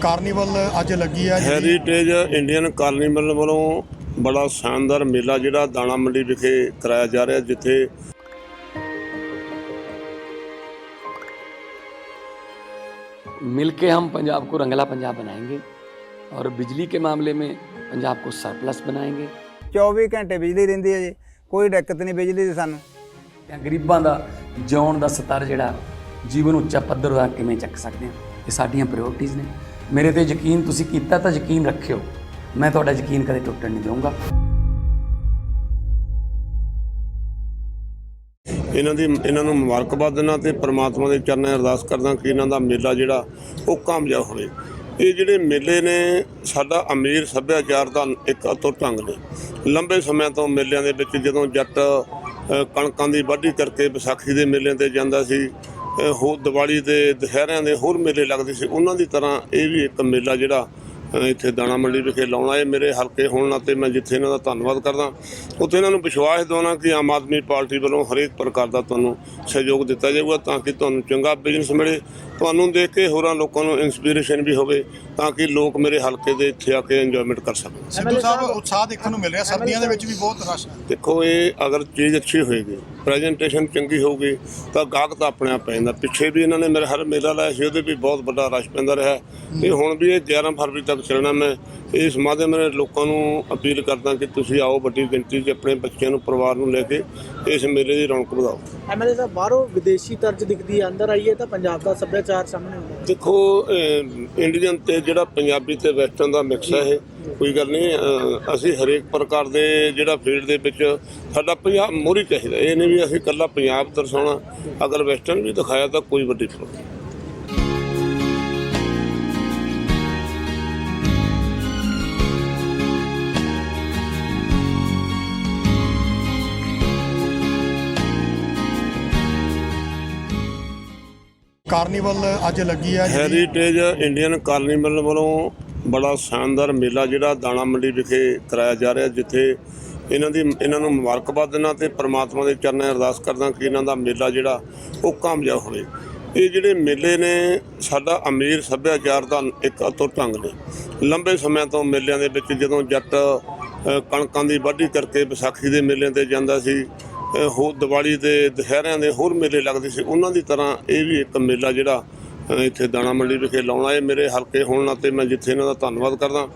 Carnival ਅੱਜ ਲੱਗੀ ਹੈ ਜਿਹੜੀ ਹੈਰੀਟੇਜ ਇੰਡੀਅਨ ਕਾਰਨੀਵਲ ਵੱਲੋਂ ਬੜਾ ਸ਼ਾਨਦਾਰ ਮੇਲਾ ਜਿਹੜਾ ਦਾਣਾ ਮੰਡੀ ਵਿਖੇ ਕਰਾਇਆ ਜਾ ਰਿਹਾ ਜਿੱਥੇ मिल के हम पंजाब को रंगला पंजाब बनाएंगे और बिजली के मामले में पंजाब को सरप्लस बनाएंगे 24 ਘੰਟੇ ਬਿਜਲੀ ਰਹਿੰਦੀ ਹੈ ਜੀ ਕੋਈ ਦਿੱਕਤ ਨਹੀਂ ਬਿਜਲੀ ਦੀ ਸਾਨੂੰ ਜਾਂ ਗਰੀਬਾਂ ਦਾ ਜਿਉਣ ਦਾ ਸਤਰ ਜਿਹੜਾ ਜੀਵਨ ਉੱਚਾ ਪੱਧਰ ਦਾ ਕਿਵੇਂ ਚੱਕ ਸਕਦੇ ਹਾਂ ਇਹ ਸਾਡੀਆਂ ਪ੍ਰਾਇੋਰਟੀਆਂ ਨੇ ਮੇਰੇ ਤੇ ਯਕੀਨ ਤੁਸੀਂ ਕੀਤਾ ਤਾਂ ਯਕੀਨ ਰੱਖਿਓ। ਮੈਂ ਤੁਹਾਡਾ ਯਕੀਨ ਕਦੇ ਟੁੱਟਣ ਨਹੀਂ ਦਊਂਗਾ। ਇਹਨਾਂ ਦੀ ਇਹਨਾਂ ਨੂੰ ਮੁਬਾਰਕਬਾਦ ਦਿੰਦਾ ਤੇ ਪ੍ਰਮਾਤਮਾ ਦੇ ਚਰਨਾਂ ਅਰਦਾਸ ਕਰਦਾ ਕਿ ਇਹਨਾਂ ਦਾ ਮੇਲਾ ਜਿਹੜਾ, ਉਹ ਕਾਮਯਾਬ ਹੋਵੇ। ਇਹ ਜਿਹੜੇ ਮੇਲੇ ਨੇ, ਸਾਡਾ ਅਮੀਰ ਸੱਭਿਆਚਾਰ ਦਾ ਇੱਕ ਅਤੁੱਟ ਢੰਗ ਨੇ। ਲੰਬੇ ਸਮੇਂ ਤੋਂ ਮੇਲਿਆਂ ਦੇ ਵਿੱਚ ਜਦੋਂ ਜੱਟ ਕਣਕਾਂ ਦੀ ਵਾਢੀ ਕਰਕੇ ਵਿਸਾਖੀ ਦੇ ਮੇਲਿਆਂ ਤੇ ਜਾਂਦਾ ਸੀ ਹੋ ਹੋਰ ਦੀਵਾਲੀ ਦੇ ਦੁਸਹਿਰਿਆਂ ਦੇ ਹੋਰ ਮੇਲੇ ਲੱਗਦੇ ਸੀ। ਉਹਨਾਂ ਦੀ ਤਰ੍ਹਾਂ ਇਹ ਵੀ ਇੱਕ ਮੇਲਾ ਜਿਹੜਾ ਇੱਥੇ ਦਾਣਾ ਮੰਡੀ ਵਿਖੇ ਲਾਉਣਾ ਇਹ ਮੇਰੇ ਹਲਕੇ ਹੋਣ ਨਾਤੇ ਮੈਂ ਜਿੱਥੇ ਇਹਨਾਂ ਦਾ ਧੰਨਵਾਦ ਕਰਦਾ। ਉੱਥੇ ਇਹਨਾਂ ਨੂੰ ਵਿਸ਼ਵਾਸ ਦਿਵਾਉਣਾ ਕਿ ਆਮ ਆਦਮੀ ਪਾਰਟੀ ਵੱਲੋਂ ਹਰੇਕ ਪ੍ਰਕਾਰ ਦਾ ਤੁਹਾਨੂੰ ਸਹਿਯੋਗ ਦਿੱਤਾ ਜਾਊਗਾ ਤਾਂ ਕਿ ਤੁਹਾਨੂੰ ਚੰਗਾ ਬਿਜ਼ਨਸ ਮਿਲੇ। ਤੁਹਾਨੂੰ ਦੇਖ ਕੇ ਹੋਰਾਂ ਲੋਕਾਂ ਨੂੰ ਇਨਸਪੀਰੇਸ਼ਨ ਵੀ ਹੋਵੇ ਤਾਂ ਕਿ ਲੋਕ ਮੇਰੇ ਹਲਕੇ ਦੇ ਇੱਥੇ ਆ ਕੇ ਇੰਜੋਇਮੈਂਟ ਕਰ ਸਕਣ। ਸਿੱਧੂ ਸਾਹਿਬ ਉਤਸ਼ਾਹ ਦੇਖਣ ਨੂੰ ਮਿਲ ਰਿਹਾ ਸਰਦੀਆਂ ਦੇ ਵਿੱਚ ਵੀ ਬਹੁਤ ਰਸ਼ ਹੈ। ਦੇਖੋ ਇਹ ਅਗਰ ਚੀਜ਼ ਅੱਛੀ ਹੋਏਗੀ ਪ੍ਰੈਜੈਂਟੇਸ਼ਨ ਚੰਗੀ ਹੋਊਗੀ ਤਾਂ ਗਾਹਕ ਤਾਂ ਆਪਣੇ ਆਪ ਪੈ ਜਾਂਦਾ। ਪਿੱਛੇ ਵੀ ਇਹਨਾਂ ਨੇ ਮੇਰੇ ਹਰ ਮੇਲਾ ਲਾਇਆ ਸੀ ਉਹਦੇ ਵੀ ਬਹੁਤ ਵੱਡਾ ਰਸ਼ ਪੈਂਦਾ ਰਿਹਾ। ਤੇ ਹੁਣ ਵੀ ਇਹ 11 ਫਰਵਰੀ ਤੱਕ ਚੱਲਣਾ ਮੈਂ ਇਸ ਮਾਧਿਅਮ ਨਾਲ ਲੋਕਾਂ ਨੂੰ ਅਪੀਲ ਕਰਦਾ ਕਿ ਤੁਸੀਂ ਆਓ ਵੱਡੀ ਗਿਣਤੀ 'ਚ ਆਪਣੇ ਬੱਚਿਆਂ ਨੂੰ ਪਰਿਵਾਰ ਨੂੰ ਲੈ ਕੇ ਇਸ ਮੇਲੇ ਦੀ ਰੌਣਕ ਵਧਾਓ। ਐਮਐਲਏ ਸਾਹਿਬ ਬਾਹਰੋਂ ਵਿਦੇਸ਼ੀ ਤਰਜ ਦਿਖਦੀ ਹੈ ਅੰਦਰ ਆਈਏ ਤਾਂ ਪੰਜਾਬ ਦਾ ਸੱਭਿਆਚਾਰ ਸਾਹਮਣੇ ਆਉਂਦਾ ਦੇਖੋ ਇੰਡੀਅਨ ਤੇ ਜਿਹੜਾ ਪੰਜਾਬੀ ਤੇ ਵੈਸਟਰਨ ਦਾ ਮਿਕਸ ਹੈ ਇਹ ਕੋਈ ਗੱਲ ਨਹੀਂ ਅਸੀਂ ਹਰੇਕ ਪ੍ਰਕਾਰ ਦੇ ਜਿਹੜਾ ਫੀਲਡ ਦੇ ਵਿੱਚ ਸਾਡਾ ਪੰਜਾਬ ਮੋਰੀ ਚਾਹੀਦਾ ਇਹ ਨਹੀਂ ਵੀ ਅਸੀਂ ਇਕੱਲਾ ਪੰਜਾਬ ਦਰਸਾਉਣਾ ਅਗਰ ਵੈਸਟਰਨ ਵੀ ਦਿਖਾਇਆ ਤਾਂ ਕੋਈ ਵੱਡੀ ਪ੍ਰੋਬਲਮ ਕਾਰਨੀਵਲ ਅੱਜ ਲੱਗੀ ਹੈ ਜਿਹੜੀ ਹੈਰੀਟੇਜ ਇੰਡੀਅਨ ਕਾਰਨੀਵਲ ਵੱਲੋਂ ਬੜਾ ਸ਼ਾਨਦਾਰ ਮੇਲਾ ਜਿਹੜਾ ਦਾਣਾ ਮੰਡੀ ਵਿਖੇ ਕਰਾਇਆ ਜਾ ਰਿਹਾ, ਜਿੱਥੇ ਇਹਨਾਂ ਦੀ, ਇਹਨਾਂ ਨੂੰ ਮੁਬਾਰਕਬਾਦ ਦਿੰਦਾ ਤੇ ਪ੍ਰਮਾਤਮਾ ਦੇ ਚਰਨਾਂ ਅਰਦਾਸ ਕਰਦਾ ਕਿ ਇਹਨਾਂ ਦਾ ਮੇਲਾ ਜਿਹੜਾ ਉਹ ਕਾਮਯਾਬ ਹੋਵੇ। ਇਹ ਜਿਹੜੇ ਮੇਲੇ ਨੇ, ਸਾਡਾ ਅਮੀਰ ਸੱਭਿਆਚਾਰ ਦਾ ਇੱਕ ਅਤੁੱਟ ਢੰਗ ਨੇ। ਲੰਬੇ ਸਮੇਂ ਤੋਂ ਮੇਲਿਆਂ ਦੇ ਵਿੱਚ ਜਦੋਂ ਜੱਟ ਕਣਕਾਂ ਦੀ ਵਾਢੀ ਕਰਕੇ ਵਿਸਾਖੀ ਦੇ ਮੇਲਿਆਂ ਤੇ ਜਾਂਦਾ ਸੀ ਅ, ਹੋਰ ਦੀਵਾਲੀ ਦੇ ਦੁਸਹਿਰਿਆਂ ਦੇ ਹੋਰ ਮੇਲੇ ਲੱਗਦੇ ਸੀ। ਉਹਨਾਂ ਦੀ ਤਰ੍ਹਾਂ ਇਹ ਵੀ ਇੱਕ ਮੇਲਾ ਜਿਹੜਾ ਇੱਥੇ ਦਾਣਾ ਮੰਡੀ ਵਿਖੇ ਲਾਉਣਾ ਇਹ ਮੇਰੇ ਹਲਕੇ ਹੋਣ ਨਾਤੇ ਮੈਂ ਜਿੱਥੇ ਇਹਨਾਂ ਦਾ ਧੰਨਵਾਦ ਕਰਦਾ।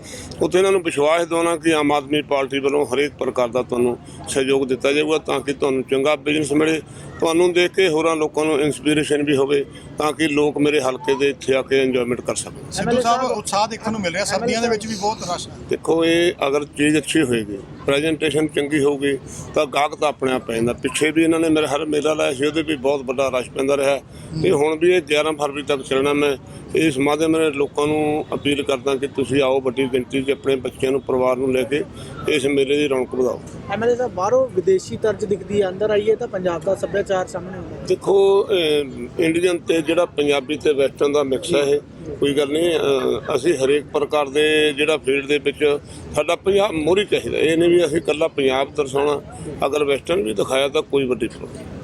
ਉੱਥੇ ਇਹਨਾਂ ਨੂੰ ਵਿਸ਼ਵਾਸ ਦਿਵਾਉਣਾ ਕਿ ਆਮ ਆਦਮੀ ਪਾਰਟੀ ਵੱਲੋਂ ਹਰੇਕ ਪ੍ਰਕਾਰ ਦਾ ਤੁਹਾਨੂੰ ਸਹਿਯੋਗ ਦਿੱਤਾ ਜਾਊਗਾ ਤਾਂ ਕਿ ਤੁਹਾਨੂੰ ਚੰਗਾ ਬਿਜ਼ਨਸ ਮਿਲੇ। ਤੁਹਾਨੂੰ ਦੇਖ ਕੇ ਹੋਰਾਂ ਲੋਕਾਂ ਨੂੰ ਇਨਸਪੀਰੇਸ਼ਨ ਵੀ ਹੋਵੇ ਤਾਂ ਕਿ ਲੋਕ ਮੇਰੇ ਹਲਕੇ ਦੇ ਇੱਥੇ ਆ ਕੇ ਇੰਜੋਇਮੈਂਟ ਕਰ ਸਕਣ। ਸਿੱਧੂ ਸਾਹਿਬ ਉਤਸ਼ਾਹ ਦੇਖਣ ਨੂੰ ਮਿਲ ਰਿਹਾ ਸਰਦੀਆਂ ਦੇ ਵਿੱਚ ਵੀ ਬਹੁਤ ਰਸ਼ ਹੈ। ਦੇਖੋ ਇਹ ਅਗਰ ਚੀਜ਼ ਅੱਛੀ ਹੋਏਗੀ ਪ੍ਰੈਜੈਂਟੇਸ਼ਨ ਚੰਗੀ ਹੋਊਗੀ ਤਾਂ ਗਾਹਕ ਤਾਂ ਆਪਣੇ ਆਪ ਪੈ ਜਾਂਦਾ ਪਿੱਛੇ ਵੀ ਇਹਨਾਂ ਨੇ ਮੇਰੇ ਹਰ ਮੇਲਾ ਲਾਇਆ ਸੀ ਉਹਦੇ ਵੀ ਬਹੁਤ ਵੱਡਾ ਰਸ਼ ਪੈਂਦਾ ਰਿਹਾ। ਤੇ ਹੁਣ ਵੀ ਇਹ 11 ਫਰਵਰੀ ਤੱਕ ਚੱਲਣਾ ਮੈਂ ਇਸ ਮਾਧਿਅਮ ਨਾਲ ਲੋਕਾਂ ਨੂੰ ਅਪੀਲ ਕਰਦਾ ਕਿ ਤੁਸੀਂ ਆਓ ਵੱਡੀ ਗਿਣਤੀ 'ਚ ਆਪਣੇ ਬੱਚਿਆਂ ਨੂੰ ਪਰਿਵਾਰ ਨੂੰ ਲੈ ਕੇ ਇਸ ਮੇਲੇ ਦੀ ਰੌਣਕ ਵਧਾਓ। ਐਮਐਲਏ ਸਾਹਿਬ ਬਾਹਰੋਂ ਵਿਦੇਸ਼ੀ ਤਰਜ ਦਿਖਦੀ ਹੈ ਅੰਦਰ ਆਈਏ ਤਾਂ ਪੰਜਾਬ ਦਾ ਸੱਭਿਆਚਾਰ ਸਾਹਮਣੇ ਆਉਂਦਾ ਦੇਖੋ ਇੰਡੀਅਨ ਤੇ ਜਿਹੜਾ ਪੰਜਾਬੀ ਤੇ ਵੈਸਟਰਨ ਦਾ ਮਿਕਸ ਹੈ ਇਹ, ਕੋਈ ਗੱਲ ਨਹੀਂ ਅਸੀਂ ਹਰੇਕ ਪ੍ਰਕਾਰ ਦੇ ਜਿਹੜਾ ਫੀਲਡ ਦੇ ਵਿੱਚ ਸਾਡਾ ਪੰਜਾਬ ਮੋਰੀ ਚਾਹੀਦਾ ਇਹ ਨਹੀਂ ਵੀ ਅਸੀਂ ਇਕੱਲਾ ਪੰਜਾਬ ਦਰਸਾਉਣਾ, ਅਗਰ ਵੈਸਟਰਨ ਵੀ ਦਿਖਾਇਆ ਤਾਂ ਕੋਈ ਵੱਡੀ ਪ੍ਰੋਬਲਮ ਨਹੀਂ।